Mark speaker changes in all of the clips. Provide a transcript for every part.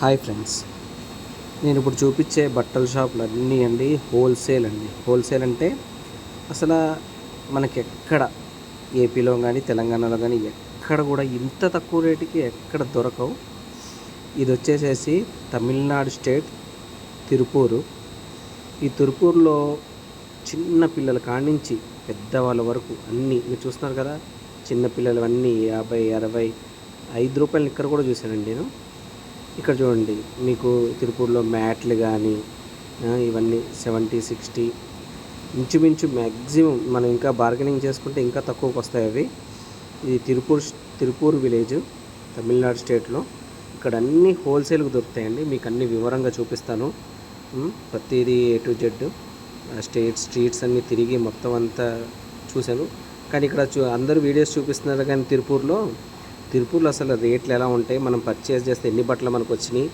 Speaker 1: Hi friends. నేను ఇప్పుడు చూపించే బట్టల షాపులు అన్నీ అండి హోల్సేల్ అండి. హోల్సేల్ అంటే అసలు మనకి ఎక్కడ ఏపీలో కానీ తెలంగాణలో కానీ ఎక్కడ కూడా ఇంత తక్కువ రేటుకి ఎక్కడ దొరకవు. ఇది వచ్చేసేసి తమిళనాడు స్టేట్ తిరుపూరు. ఈ తిరుపూరులో చిన్న పిల్లల కానించి పెద్దవాళ్ళ వరకు అన్నీ మీరు చూస్తున్నారు కదా చిన్నపిల్లలు అన్నీ యాభై అరవై ఐదు రూపాయల ఇక్కడ కూడా చూశానండి నేను. ఇక్కడ చూడండి మీకు తిరుపూర్లో మ్యాట్లు కానీ ఇవన్నీ సెవెంటీ సిక్స్టీ ఇంచుమించు మ్యాక్సిమం మనం ఇంకా బార్గెనింగ్ చేసుకుంటే ఇంకా తక్కువకి వస్తాయి అవి. ఇది తిరుపూర్ తిరుపూర్ విలేజ్ తమిళనాడు స్టేట్లో ఇక్కడ అన్ని హోల్సేల్కి దొరుకుతాయండి. మీకు అన్ని వివరంగా చూపిస్తాను. ప్రతిదీ A to Z state streets అన్నీ తిరిగి మొత్తం అంతా చూశాను. కానీ ఇక్కడ చూ అందరూ వీడియోస్ చూపిస్తున్నారు కానీ తిరుపూర్లో తిరుపూర్లో అసలు రేట్లు ఎలా ఉంటాయి? మనం పర్చేస్ చేస్తే ఎన్ని బట్టలు మనకు వచ్చినాయి?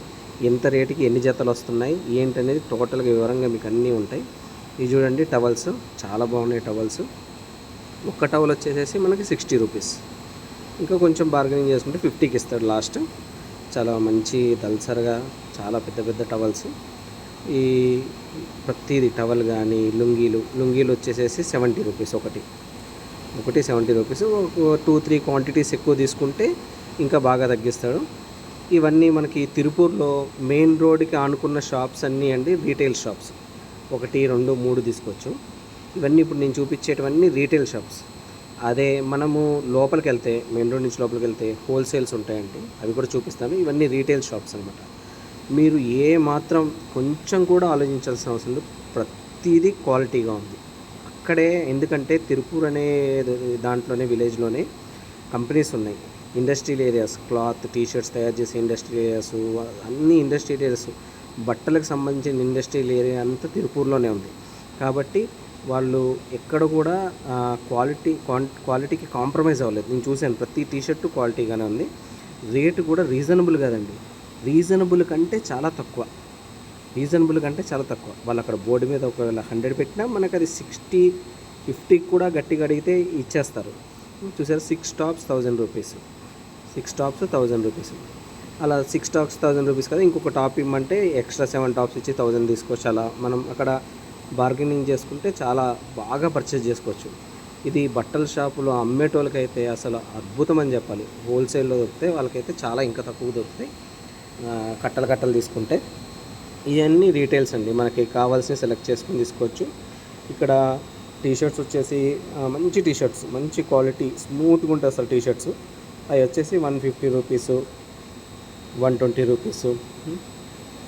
Speaker 1: ఎంత రేటుకి ఎన్ని జతలు వస్తున్నాయి? ఏంటనేది టోటల్గా వివరంగా మీకు అన్నీ ఉంటాయి. ఇవి చూడండి టవల్స్ చాలా బాగున్నాయి టవల్స్ ఒక్క టవల్ వచ్చేసేసి మనకి సిక్స్టీ రూపీస్ ఇంకా కొంచెం బార్గెనింగ్ చేసుకుంటే ఫిఫ్టీకి ఇస్తాడు లాస్ట్ చాలా మంచి దల్సరగా చాలా పెద్ద పెద్ద టవల్స్ ఈ ప్రతిది టవల్ కానీ లుంగీలు లుంగీలు వచ్చేసేసి సెవెంటీ రూపీస్ ఒకటి. ఒకటి seventy rupees two three quantities ఎక్కువ తీసుకుంటే ఇంకా బాగా తగ్గిస్తాడు. ఇవన్నీ మనకి తిరుపూర్లో మెయిన్ రోడ్కి ఆనుకున్న షాప్స్ అన్నీ అండి రీటైల్ షాప్స్ ఒకటి రెండు మూడు తీసుకోవచ్చు. ఇవన్నీ ఇప్పుడు నేను చూపించేటివన్నీ రీటైల్ షాప్స్ అదే మనము లోపలికి వెళ్తే మెయిన్ రోడ్ నుంచి లోపలికి వెళ్తే హోల్సేల్స్ ఉంటాయండి. అవి కూడా చూపిస్తాను. ఇవన్నీ రీటైల్ షాప్స్ అనమాట మీరు ఏ మాత్రం కొంచెం కూడా ఆలోచించాల్సిన అవసరం లేదు. ప్రతిదీ క్వాలిటీగా ఉంది. అక్కడే ఎందుకంటే తిరుపూర్ అనే దాంట్లోనే విలేజ్లోనే కంపెనీస్ ఉన్నాయి. ఇండస్ట్రియల్ ఏరియాస్ క్లాత్ టీషర్ట్స్ తయారు చేసే ఇండస్ట్రియల్ ఏరియాస్ అన్ని ఇండస్ట్రియల్ ఏరియాస్. బట్టలకు సంబంధించిన ఇండస్ట్రియల్ ఏరియా అంతా తిరుపూర్లోనే ఉంది. కాబట్టి వాళ్ళు ఎక్కడ కూడా క్వాలిటీ క్వాలిటీకి కాంప్రమైజ్ అవ్వలేదు. నేను చూశాను ప్రతి టీ షర్టు క్వాలిటీగానే ఉంది. రేటు కూడా రీజనబుల్ కదండి. రీజనబుల్ కంటే చాలా తక్కువ. రీజనబుల్ కంటే చాలా తక్కువ. వాళ్ళు అక్కడ బోర్డు మీద ఒకవేళ హండ్రెడ్ పెట్టినా మనకు అది సిక్స్టీ ఫిఫ్టీకి కూడా గట్టిగా అడిగితే ఇచ్చేస్తారు. చూసారు? Six tops thousand rupees. Six tops thousand rupees. అలా సిక్స్ టాప్స్ థౌజండ్ రూపీస్ కదా ఇంకొక టాప్ ఇమ్మంటే ఎక్స్ట్రా సెవెన్ టాప్స్ ఇచ్చి థౌజండ్ తీసుకోవచ్చు. అలా మనం అక్కడ బార్గెనింగ్ చేసుకుంటే చాలా బాగా పర్చేజ్ చేసుకోవచ్చు. ఇది బట్టల షాపులో అమ్మేటోళ్ళకైతే అసలు అద్భుతం అని చెప్పాలి. హోల్సేల్లో దొరికితే వాళ్ళకైతే చాలా ఇంకా తక్కువ దొరుకుతాయి. కట్టలు కట్టలు తీసుకుంటే. ఇవన్నీ రీటైల్స్ అండి. మనకి కావాల్సిన సెలెక్ట్ చేసుకుని తీసుకోవచ్చు. ఇక్కడ టీషర్ట్స్ వచ్చేసి మంచి టీషర్ట్స్ మంచి క్వాలిటీ స్మూత్గా ఉంటుంది అసలు టీషర్ట్స్. అవి వచ్చేసి one fifty rupees one twenty rupees.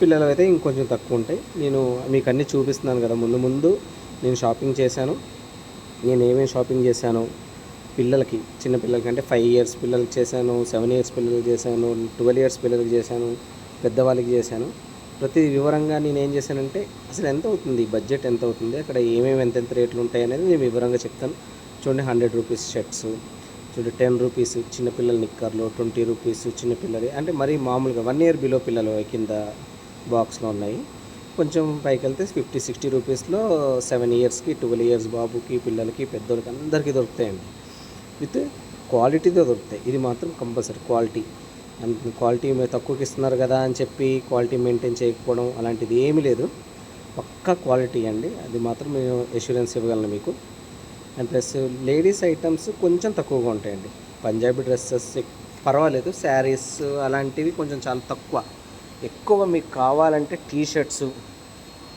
Speaker 1: పిల్లలు అయితే ఇంకొంచెం తక్కువ ఉంటాయి. నేను మీకు అన్నీ చూపిస్తున్నాను కదా ముందు ముందు నేను షాపింగ్ చేశాను. నేను ఏమేమి షాపింగ్ చేశాను? పిల్లలకి చిన్న పిల్లలకి అంటే ఫైవ్ ఇయర్స్ పిల్లలకి చేశాను సెవెన్ ఇయర్స్ పిల్లలకి చేశాను ట్వెల్వ్ ఇయర్స్ పిల్లలకి చేశాను పెద్దవాళ్ళకి చేశాను. ప్రతి వివరంగా నేను ఏం చేశానంటే అసలు ఎంత అవుతుంది? బడ్జెట్ ఎంత అవుతుంది? అక్కడ ఏమేమి ఎంతెంత రేట్లు ఉంటాయి అనేది నేను వివరంగా చెప్తాను. చూడండి హండ్రెడ్ రూపీస్ షర్ట్స్ చూడండి టెన్ రూపీస్ చిన్నపిల్లల నిక్కర్లు ట్వంటీ రూపీస్ చిన్నపిల్లలు అంటే మరీ మామూలుగా వన్ ఇయర్ బిలో పిల్లలు కింద బాక్స్లో ఉన్నాయి. కొంచెం పైకి వెళ్తే ఫిఫ్టీ సిక్స్టీ రూపీస్లో సెవెన్ ఇయర్స్కి ట్వెల్వ్ ఇయర్స్ బాబుకి పిల్లలకి పెద్దోళ్ళకి అందరికీ దొరుకుతాయండి. విత్ క్వాలిటీతో దొరుకుతాయి. ఇది మాత్రం కంపల్సరీ క్వాలిటీ. క్వాలిటీ మీరు తక్కువకి ఇస్తున్నారు కదా అని చెప్పి క్వాలిటీ మెయింటైన్ చేయకపోవడం అలాంటిది ఏమీ లేదు. పక్కా క్వాలిటీ అండి. అది మాత్రం నేను ఎష్యూరెన్స్ ఇవ్వగలను మీకు. అండ్ ప్లస్ లేడీస్ ఐటమ్స్ కొంచెం తక్కువగా ఉంటాయండి. పంజాబీ డ్రెస్సెస్ పర్వాలేదు. శారీస్ అలాంటివి కొంచెం చాలా తక్కువ. ఎక్కువ మీకు కావాలంటే టీ షర్ట్స్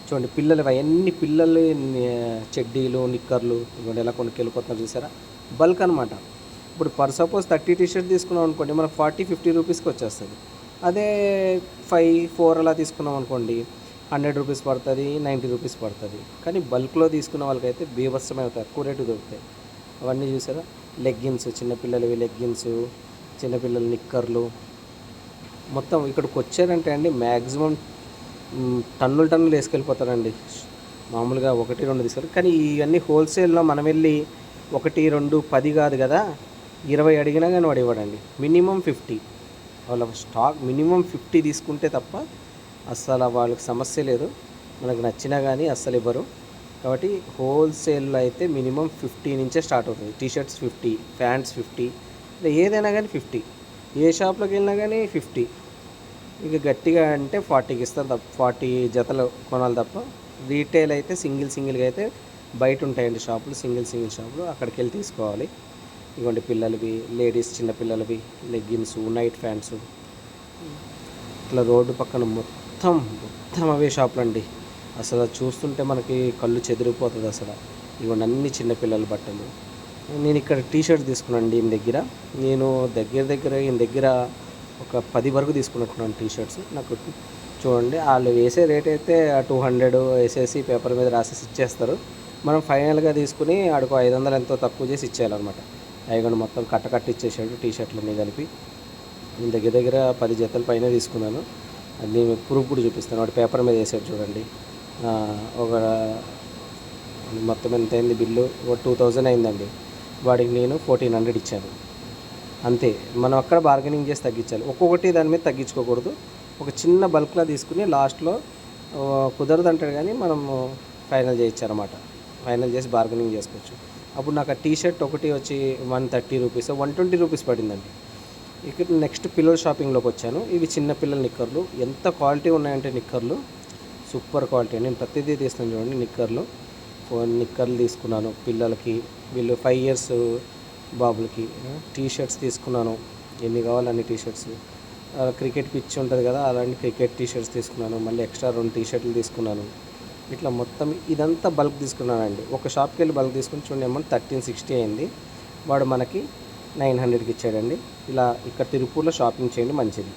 Speaker 1: చూడండి పిల్లలు అవన్నీ పిల్లలు చెడ్డీలు నిక్కర్లు ఇవ్వండి ఎలా కొనుక్కెళ్ళిపోతున్నారు చూసారా? బల్క్ అనమాట ఇప్పుడు per suppose thirty t-shirt తీసుకున్నాం అనుకోండి మనకు ఫార్టీ ఫిఫ్టీ రూపీస్కి వచ్చేస్తుంది. అదే ఫైవ్ ఫోర్ అలా తీసుకున్నాం అనుకోండి హండ్రెడ్ రూపీస్ పడుతుంది నైంటీ రూపీస్ పడుతుంది. కానీ బల్క్లో తీసుకున్న వాళ్ళకైతే బీభత్సమే అవుతాయి తక్కువ రేటు దొరుకుతాయి. అవన్నీ చూసారా? లెగ్గిన్స్ చిన్నపిల్లలవి లెగ్గిన్స్ చిన్నపిల్లల నిక్కర్లు మొత్తం ఇక్కడికి వచ్చారంటే అండి మ్యాక్సిమం టన్నులు టన్నులు వేసుకెళ్ళిపోతారండి. మామూలుగా ఒకటి రెండు తీసుకెళ్ళి కానీ ఇవన్నీ హోల్సేల్లో మనం వెళ్ళి ఒకటి రెండు పది కాదు కదా. ఇరవై అడిగినా కానీ వాడు ఇవ్వడండి. Minimum fifty. వాళ్ళ స్టాక్ మినిమం ఫిఫ్టీ తీసుకుంటే తప్ప అస్సలు వాళ్ళకి సమస్య లేదు. మనకు నచ్చినా కానీ అస్సలు ఇవ్వరు. కాబట్టి హోల్సేల్లో అయితే మినిమం ఫిఫ్టీ నుంచే స్టార్ట్ అవుతుంది. T-shirts fifty pants fifty ఏదైనా కానీ ఫిఫ్టీ. ఏ షాప్లోకి వెళ్ళినా కానీ ఫిఫ్టీ. ఇక గట్టిగా అంటే ఫార్టీకి ఇస్తారు తప్ప ఫార్టీ జతలు కొనాలి తప్ప. రీటైల్ అయితే సింగిల్ సింగిల్గా అయితే బయట ఉంటాయండి షాపులు. సింగిల్ సింగిల్ షాపులు అక్కడికి వెళ్ళి తీసుకోవాలి. ఇవ్వండి పిల్లలవి లేడీస్ చిన్నపిల్లలవి లెగ్గిన్స్ నైట్ ప్యాంట్స్. ఇట్లా రోడ్డు పక్కన మొత్తం మొత్తం అవే షాపులు అండి అసలు చూస్తుంటే మనకి కళ్ళు చెదిరిపోతుంది అసలు. ఇవ్వండి అన్ని చిన్నపిల్లల బట్టలు. నేను ఇక్కడ టీ షర్ట్ తీసుకున్నాను ఈయన దగ్గర. నేను దగ్గర దగ్గర ఈయన దగ్గర ఒక పది వరకు తీసుకున్నట్టున్నాను టీ షర్ట్స్ నాకు చూడండి వాళ్ళు వేసే రేట్ అయితే టూ హండ్రెడ్ వేసేసి పేపర్ మీద రాసేసి ఇచ్చేస్తారు. మనం ఫైనల్గా తీసుకుని ఆడికి ఐదు వందలు ఎంతో తక్కువ చేసి ఇచ్చేయాలన్నమాట. అయ్యగాడు మొత్తం కట్టకట్టి ఇచ్చేసాడు టీ షర్ట్లన్నీ కలిపి. నేను దగ్గర దగ్గర పది జతల పైన తీసుకున్నాను. అది ప్రూఫ్ కూడా చూపిస్తాను. వాడు పేపర్ మీద వేసాడు చూడండి. ఒక మొత్తం ఎంత అయింది బిల్లు? ఒక టూ థౌజండ్ అయిందండి. వాడికి నేను ఫోర్టీన్ హండ్రెడ్ ఇచ్చాను. అంతే. మనం అక్కడ బార్గెనింగ్ చేసి తగ్గించాలి. ఒక్కొక్కటి దాని మీద తగ్గించుకోకూడదు. ఒక చిన్న బల్క్లా తీసుకుని లాస్ట్లో కుదరదు అంటాడు కానీ మనం ఫైనల్ చేయొచ్చన్నమాట ఫైనల్ చేసి బార్గెనింగ్ చేసుకోవచ్చు. అప్పుడు నాకు ఆ టీషర్ట్ ఒకటి వచ్చి one thirty rupees one twenty rupees పడిందండి. ఇక్కడ నెక్స్ట్ పిల్లల షాపింగ్లోకి వచ్చాను. ఇవి చిన్న పిల్లల నిక్కర్లు. ఎంత క్వాలిటీ ఉన్నాయంటే నిక్కర్లు. సూపర్ క్వాలిటీ నేను ప్రతిదీ తీస్తాను చూడండి నిక్కర్లు. ఫోన్ నిక్కర్లు తీసుకున్నాను పిల్లలకి. వీళ్ళు ఫైవ్ ఇయర్స్ బాబులకి. టీ షర్ట్స్ తీసుకున్నాను. ఎన్ని కావాలన్నీ టీ షర్ట్స్ క్రికెట్ పిచ్ ఉంటుంది కదా అలాంటి క్రికెట్ టీ షర్ట్స్ తీసుకున్నాను. మళ్ళీ ఎక్స్ట్రా రెండు టీ షర్ట్లు తీసుకున్నాను. ఇట్లా మొత్తం ఇదంతా బల్క్ తీసుకున్నానండి ఒక షాప్కి వెళ్ళి బల్క్ తీసుకుని చూడండి అమౌంట్ థర్టీన్ సిక్స్టీ అయింది. వాడు మనకి నైన్ హండ్రెడ్కి ఇచ్చాడండి. ఇలా ఇక్కడ తిరుపూర్లో షాపింగ్ చేయండి మంచిది.